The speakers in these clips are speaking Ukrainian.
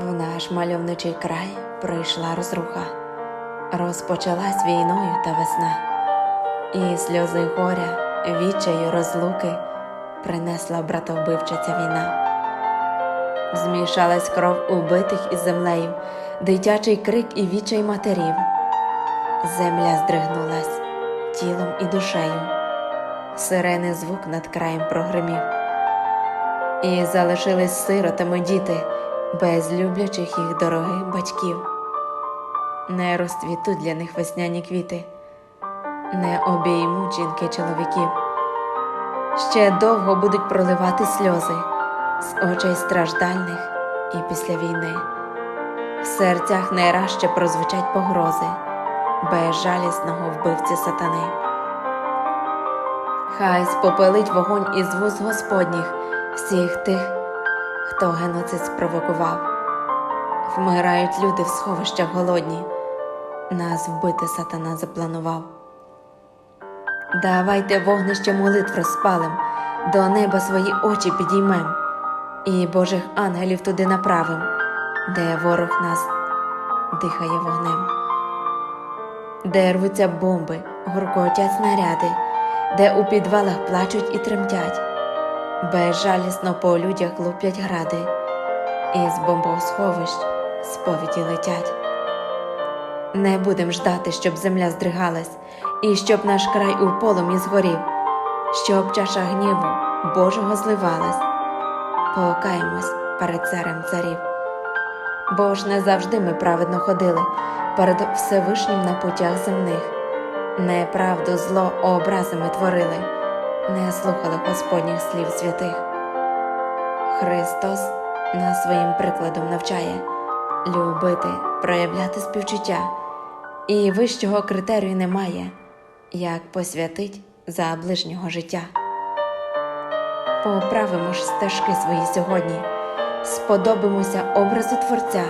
В наш мальовничий край прийшла розруха, розпочалась війною та весна, і сльози горя, відчаю розлуки принесла братовбивчиця війна. Змішалась кров убитих із землею, дитячий крик і відчай матерів. Земля здригнулась тілом і душею, сирени звук над краєм прогримів. І залишились сиротами діти, без люблячих їх дорогих батьків. Не розцвітуть для них весняні квіти, не обіймуть жінки чоловіків. Ще довго будуть проливати сльози з очей страждальних і після війни. В серцях ще прозвучать погрози безжалісного вбивці сатани. Хай спопелить вогонь із вуз Господніх всіх тих, хто геноцид спровокував. Вмирають люди в сховищах голодні, нас вбити сатана запланував. Давайте вогнище молитв розпалим, до неба свої очі підіймем, і Божих ангелів туди направим, де ворог нас дихає вогнем, де рвуться бомби, гуркотять снаряди, де у підвалах плачуть і тремтять, безжалісно по людях луплять гради, і з бомбосховищ сповіді летять. Не будем ждати, щоб земля здригалась, і щоб наш край у полум'ї згорів, щоб чаша гніву Божого зливалась. Покаємось перед царем царів. Бо ж не завжди ми праведно ходили перед Всевишнім на путях земних, неправду зло образами творили, не слухали Господніх слів святих. Христос нас своїм прикладом навчає любити, проявляти співчуття, і вищого критерію немає, як посвятить за ближнього життя. Поправимо ж стежки свої сьогодні, сподобимося образу Творця,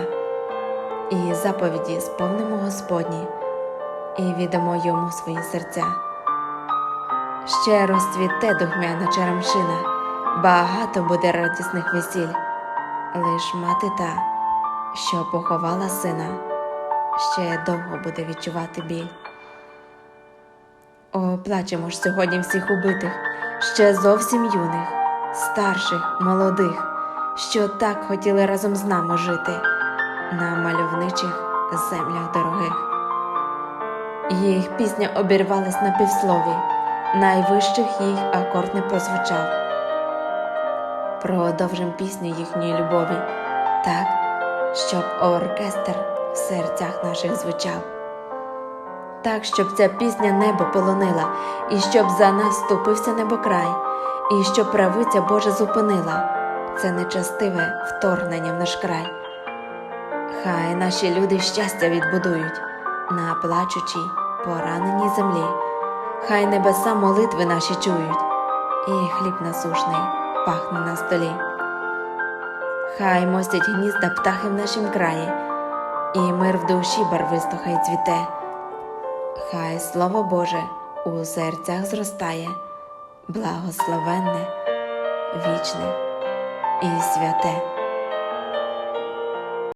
і заповіді сповнимо Господні, і віддамо йому свої серця. Ще розцвіте духмяна черемшина, багато буде радісних весіль, лиш мати та, що поховала сина, ще довго буде відчувати біль. О, плачемо ж сьогодні всіх убитих, ще зовсім юних, старших, молодих, що так хотіли разом з нами жити на мальовничих землях дорогих. Їх пісня обірвалась на півслові, найвищих їх акорд не прозвучав. Продовжим пісню їхньої любові, так, щоб оркестр в серцях наших звучав. Так, щоб ця пісня небо полонила, і щоб за нас ступився небокрай, і щоб правиця Божа зупинила це нечастиве вторгнення в наш край. Хай наші люди щастя відбудують на плачучій, пораненій землі, хай небеса молитви наші чують, і хліб насушний пахне на столі. Хай мостять гнізда птахи в нашім краї, і мир в душі барвисто хай цвіте. Хай слово Боже у серцях зростає, благословенне, вічне і святе.